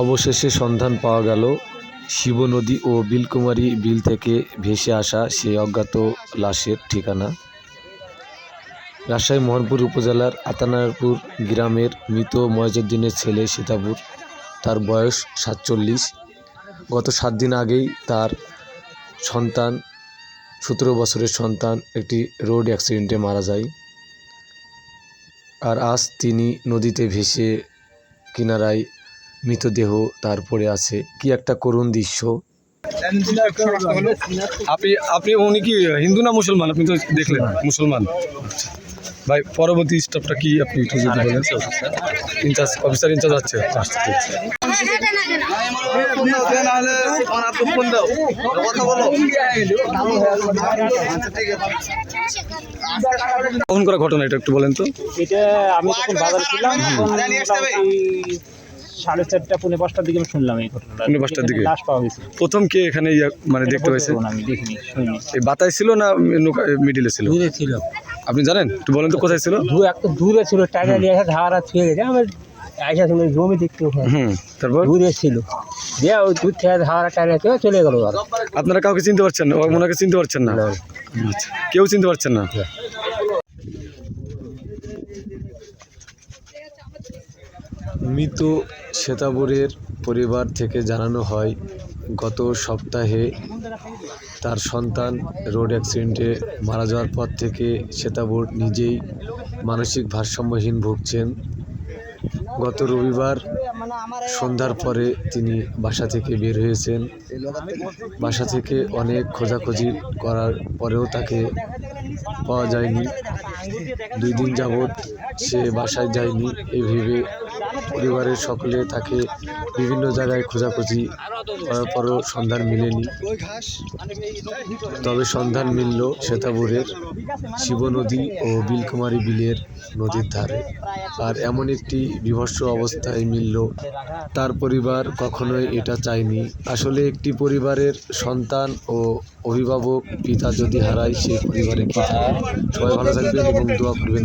অবশেষে সন্ধান পাওয়া গেল শিব নদী ও বিলকুমারী বিল থেকে ভেসে আসা সেই অজ্ঞাত লাশের ঠিকানা। রাজশাহী মোহনপুর উপজেলার আতানারপুর গ্রামের মৃত ময়জুদ্দিনের ছেলে সীতাপুর, তার বয়স সাতচল্লিশ। গত সাত দিন আগেই তার সন্তান, সতেরো বছরের সন্তান একটি রোড অ্যাক্সিডেন্টে মারা যায়। আর আজ তিনি নদীতে ভেসে কিনারায় মৃতদেহ তারপরে আছে। কি একটা করুণ দৃশ্য। আপনি আপনি উনি কি হিন্দু না মুসলমান? আপনি তো দেখলেন মুসলমান। ভাই পরবর্তী স্টেপটা কি আপনি একটু যদি বলেন? ইনচার্জ অফিসার ইনচার্জ আছে? কখন করা ঘটনা এটা একটু বলেন তো? এটা আমি তখন বাজারে ছিলাম সাড়ে চারটা পৌনে পাঁচটার দিকে আমি শুনলাম এই ঘটনাটা। পৌনে পাঁচটার দিকে? লাশ পাওয়া গেছে। প্রথম কে এখানে ইয়া- মানে দেখতে পারব আমি দেখিনি শুনিনি। এই বাতায় ছিল না নৌকা মিডিলে ছিল? দূরে ছিল। আপনি জানেন? একটু বলেন তো কোথায় ছিল? দূরে একটা দূরে ছিল টাকা নিয়ে আসা ধারা ছুঁয়ে গেছে আমার আইসা শুনে জমি দেখতে হুম তারপর? দূরে ছিল। দিয়ে ওই দূর থেকে ধারা টাকা থেকে চলে গেল আপনারা কাউকে চিনতে পারছেন না? ওনাকে চিনতে পারছেন না? আচ্ছা কেউ চিনতে পারছেন না। মৃত শ্বেতাবরের পরিবার থেকে জানানো হয়, গত সপ্তাহে তার সন্তান রোড অ্যাক্সিডেন্টে মারা যাওয়ার পর থেকে শ্বেতাবর নিজেই মানসিক ভারসাম্যহীন ভুগছেন। গত রবিবার সন্ধ্যার পরে তিনি বাসা থেকে বের হয়েছেন। বাসা থেকে অনেক খোঁজাখুঁজি করার পরেও তাকে পাওয়া যায়নি। দুই দিন যাবৎ সে বাসায় যায়নি, এই ভেবে পরিবারের সকলে তাকে বিভিন্ন জায়গায় খোঁজাখুঁজি করার পরও সন্ধান মেলেনি। তবে সন্ধান মিলল শ্বেতাপুরের শিব নদী ও বিলকুমারী বিলের নদীর ধারে। আর এমন একটি বিভৎস অবস্থায় মিলল, তার পরিবার কখনোই এটা চায়নি। আসলে একটি পরিবারের সন্তান ও অভিভাবক পিতা যদি হারায়, সেই পরিবারে কি থাকে সবাই ভালো থাকবেন এবং দোয়া করবেন।